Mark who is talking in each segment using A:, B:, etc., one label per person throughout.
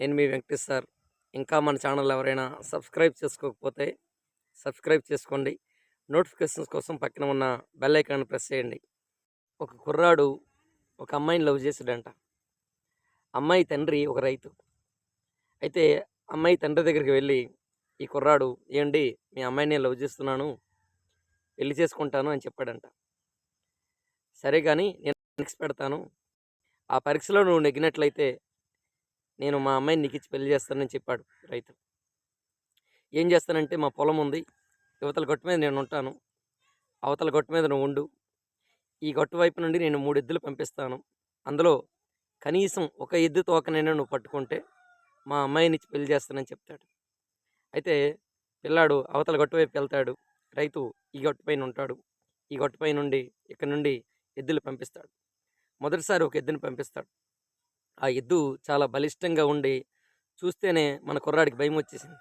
A: నేను మీ వెంకటేష్ సార్. ఇంకా మన ఛానల్ ఎవరైనా సబ్స్క్రైబ్ చేసుకోకపోతే సబ్స్క్రైబ్ చేసుకోండి. నోటిఫికేషన్స్ కోసం పక్కన ఉన్న బెల్ ఐకాన్ ప్రెస్ చేయండి. ఒక కుర్రాడు ఒక అమ్మాయిని లవ్ చేసాడంట అమ్మాయి తండ్రి ఒక రైతు. అయితే అమ్మాయి తండ్రి దగ్గరికి వెళ్ళి ఈ కుర్రాడు ఏండి మీ అమ్మాయిని లవ్ చేస్తున్నాను పెళ్ళి చేసుకుంటాను అని చెప్పాడంట. సరే కానీ నేను పరీక్ష పెడతాను. ఆ పరీక్షలో నువ్వు నెగ్గినట్లయితే నేను మా అమ్మాయిని నీకు ఇచ్చి పెళ్ళి చేస్తానని చెప్పాడు రైతు. ఏం చేస్తానంటే మా పొలం ఉంది. యువతల గట్టు మీద నేను ఉంటాను అవతల గట్టు మీద నువ్వు ఉండు. ఈ గట్టు వైపు నుండి నేను మూడు ఎద్దులు పంపిస్తాను. అందులో కనీసం ఒక ఎద్దు తోకనైనా నువ్వు పట్టుకుంటే మా అమ్మాయిని ఇచ్చి పెళ్ళి చేస్తానని చెప్తాడు. అయితే పిల్లాడు అవతల గట్టు వైపు వెళ్తాడు. రైతు ఈ గట్టు పైన ఉంటాడు. ఈ గట్టు పై నుండి ఇక్కడ నుండి ఎద్దులు పంపిస్తాడు. మొదటిసారి ఒక ఎద్దుని పంపిస్తాడు. ఆ ఎద్దు చాలా బలిష్టంగా ఉండి చూస్తేనే మన కుర్రాడికి భయం వచ్చేసింది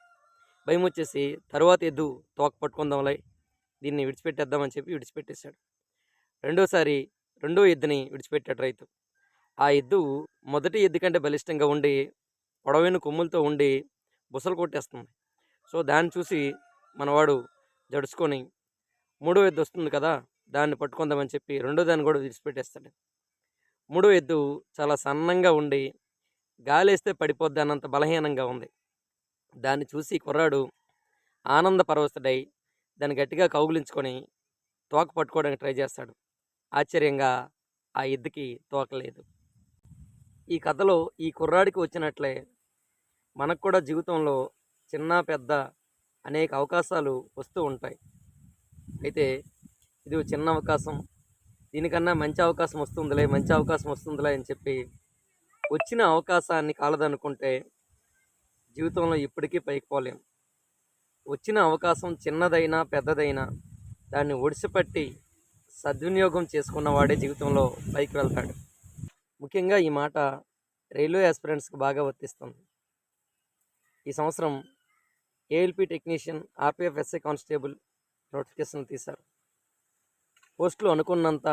A: భయం వచ్చేసి తర్వాత ఎద్దు తోక పట్టుకుందాంలే దీన్ని విడిచిపెట్టేద్దామని చెప్పి విడిచిపెట్టేశాడు. రెండోసారి రెండో ఎద్దుని విడిచిపెట్టాడు రైతు. ఆ ఎద్దు మొదటి ఎద్దు కంటే బలిష్టంగా ఉండి పొడవైన కొమ్ములతో ఉండి బుసలు కొట్టేస్తుంది. సో దాన్ని చూసి మనవాడు జడుచుకొని మూడో ఎద్దు వస్తుంది కదా దాన్ని పట్టుకుందామని చెప్పి రెండో దాన్ని కూడా విడిచిపెట్టేస్తాడు. మూడో ఎద్దు చాలా సన్నంగా ఉండి గాలేస్తే పడిపోద్ది అన్నంత బలహీనంగా ఉంది. దాన్ని చూసి కుర్రాడు ఆనంద పరవశుడై దాన్ని గట్టిగా కౌగులించుకొని తోక పట్టుకోవడానికి ట్రై చేస్తాడు. ఆశ్చర్యంగా ఆ ఎద్దుకి తోకలేదు ఈ కథలో ఈ కుర్రాడికి వచ్చినట్లే మనకు కూడా జీవితంలో చిన్న పెద్ద అనేక అవకాశాలు వస్తూ ఉంటాయి. అయితే ఇది చిన్న అవకాశం. దీనికన్నా మంచి అవకాశం వస్తుందిలే మంచి అవకాశం వస్తుందిలే అని చెప్పి వచ్చిన అవకాశాన్ని కాలదనుకుంటే జీవితంలో ఇప్పటికీ పైకి పోలేం. వచ్చిన అవకాశం చిన్నదైనా పెద్దదైనా దాన్ని ఒడిసిపట్టి సద్వినియోగం చేసుకున్న వాడే జీవితంలో పైకి వెళ్తాడు. ముఖ్యంగా ఈ మాట రైల్వే ఆస్పిరెంట్స్కి బాగా వర్తిస్తుంది. ఈ సంవత్సరం ALP technician RPF SI constable notification తీశారు. పోస్టులు అనుకున్నంత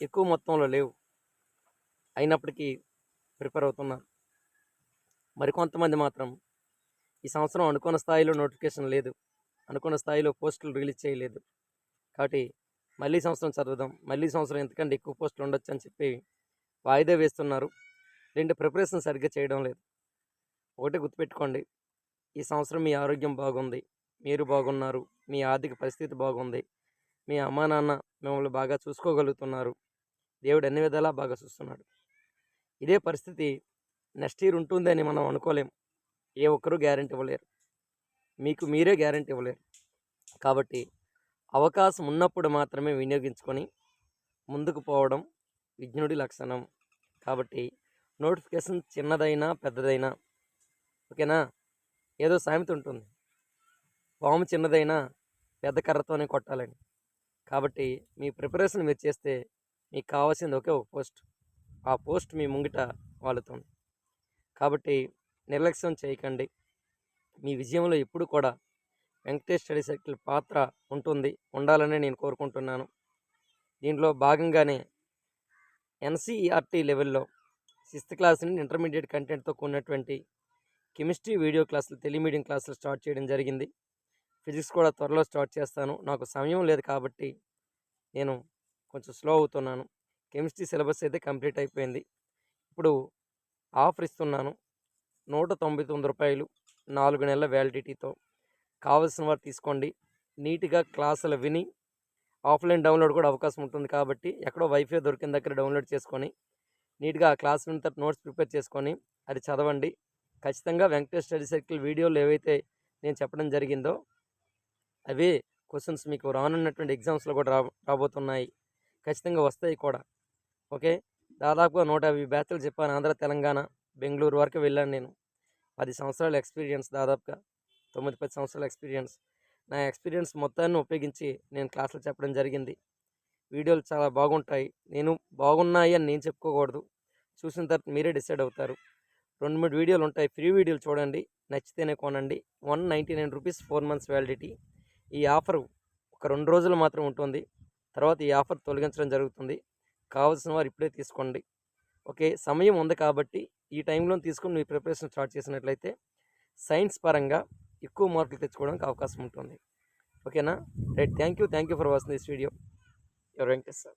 A: ఎక్కువ మొత్తంలో లేవు. అయినప్పటికీ ప్రిపేర్ అవుతున్నారు మరికొంతమంది మాత్రం ఈ సంవత్సరం అనుకున్న స్థాయిలో నోటిఫికేషన్ లేదు. అనుకున్న స్థాయిలో పోస్టులు రిలీజ్ చేయలేదు. కాబట్టి మళ్ళీ సంవత్సరం చదువుదాం. మళ్ళీ సంవత్సరం ఎంతకంటే ఎక్కువ పోస్టులు ఉండొచ్చు అని చెప్పి వాయిదా వేస్తున్నారు. రెండు ప్రిపరేషన్ సరిగ్గా చేయడం లేదు. ఒకటి గుర్తుపెట్టుకోండి. ఈ సంవత్సరం మీ ఆరోగ్యం బాగుంది. మీరు బాగున్నారు. మీ ఆర్థిక పరిస్థితి బాగుంది. మీ అమ్మా నాన్న మిమ్మల్ని బాగా చూసుకోగలుగుతున్నారు. దేవుడు అన్ని విధాలా బాగా చూస్తున్నాడు. ఇదే పరిస్థితి నెక్స్ట్ ఇయర్ ఉంటుందని మనం అనుకోలేం. ఏ ఒక్కరూ గ్యారెంటీ ఇవ్వలేరు. మీకు మీరే గ్యారెంటీ ఇవ్వలేరు. కాబట్టి అవకాశం ఉన్నప్పుడు మాత్రమే వినియోగించుకొని ముందుకు పోవడం విజ్ఞుడి లక్షణం. కాబట్టి నోటిఫికేషన్ చిన్నదైనా పెద్దదైనా ఓకేనా? ఏదో సామెత ఉంటుంది. పాము చిన్నదైనా పెద్ద కర్రతోనే కొట్టాలని. కాబట్టి మీ ప్రిపరేషన్ మీరు చేస్తే మీకు కావాల్సింది ఒకే ఒక పోస్ట్. ఆ పోస్ట్ మీ ముంగిట వాలుతుంది కాబట్టి నిర్లక్ష్యం చేయకండి. మీ విజయంలో ఎప్పుడు కూడా వెంకటేష్ స్టడీ సర్కిల్ పాత్ర ఉంటుంది. ఉండాలని నేను కోరుకుంటున్నాను. దీంట్లో భాగంగానే ఎన్సీఈఆర్టీ లెవెల్లో సిక్స్త్ క్లాస్ నుండి ఇంటర్మీడియట్ కంటెంట్తో కూడినటువంటి కెమిస్ట్రీ వీడియో క్లాసులు టెలిమీడియం క్లాసులు స్టార్ట్ చేయడం జరిగింది. ఫిజిక్స్ కూడా త్వరలో స్టార్ట్ చేస్తాను. నాకు సమయం లేదు కాబట్టి నేను కొంచెం స్లో అవుతున్నాను. కెమిస్ట్రీ సిలబస్ అయితే కంప్లీట్ అయిపోయింది. ఇప్పుడు ఆఫర్ ఇస్తున్నాను. నూట తొంభై తొమ్మిది రూపాయలు నాలుగు నెలల వ్యాలిడిటీతో. కావలసిన వారు తీసుకోండి. నీట్గా క్లాసులు విని ఆఫ్లైన్ డౌన్లోడ్ కూడా అవకాశం ఉంటుంది కాబట్టి ఎక్కడో వైఫై దొరికిన దగ్గర డౌన్లోడ్ చేసుకొని నీట్గా ఆ క్లాస్ విన్న తర్వాత నోట్స్ ప్రిపేర్ చేసుకొని అది చదవండి. ఖచ్చితంగా వెంకటేష్ స్టడీ సర్కిల్ వీడియోలు ఏవైతే నేను చెప్పడం జరిగిందో అవే క్వశ్చన్స్ మీకు రానున్నటువంటి ఎగ్జామ్స్లో కూడా రా రాబోతున్నాయి. ఖచ్చితంగా వస్తాయి కూడా. ఓకే? దాదాపుగా నూట యాభై బ్యాచ్లు చెప్పాను ఆంధ్ర తెలంగాణ బెంగళూరు వరకు వెళ్ళాను నేను. పది సంవత్సరాల ఎక్స్పీరియన్స్ దాదాపుగా తొమ్మిది పది సంవత్సరాల ఎక్స్పీరియన్స్. నా ఎక్స్పీరియన్స్ మొత్తాన్ని ఉపయోగించి నేను క్లాసులు చెప్పడం జరిగింది. వీడియోలు చాలా బాగుంటాయి. నేను బాగున్నాయి అని నేను చెప్పుకోకూడదు. చూసిన తర్వాత మీరే డిసైడ్ అవుతారు. రెండు మూడు వీడియోలు ఉంటాయి. ఫ్రీ వీడియోలు చూడండి. నచ్చితేనే కొనండి. One ninety nine rupees four months validity. ఈ ఆఫర్ ఒక రెండు రోజులు మాత్రం ఉంటుంది. తర్వాత ఈ ఆఫర్ తొలగించడం జరుగుతుంది. కావాల్సిన వారు ఇప్పుడే తీసుకోండి. ఓకే సమయం ఉంది కాబట్టి ఈ టైంలో తీసుకుని మీ ప్రిపరేషన్ స్టార్ట్ చేసినట్లయితే సైన్స్ పరంగా ఎక్కువ మార్కులు తెచ్చుకోవడానికి అవకాశం ఉంటుంది. ఓకేనా? Right thank you thank you for watching this video. ఎవరు వెంకటేష్ సార్.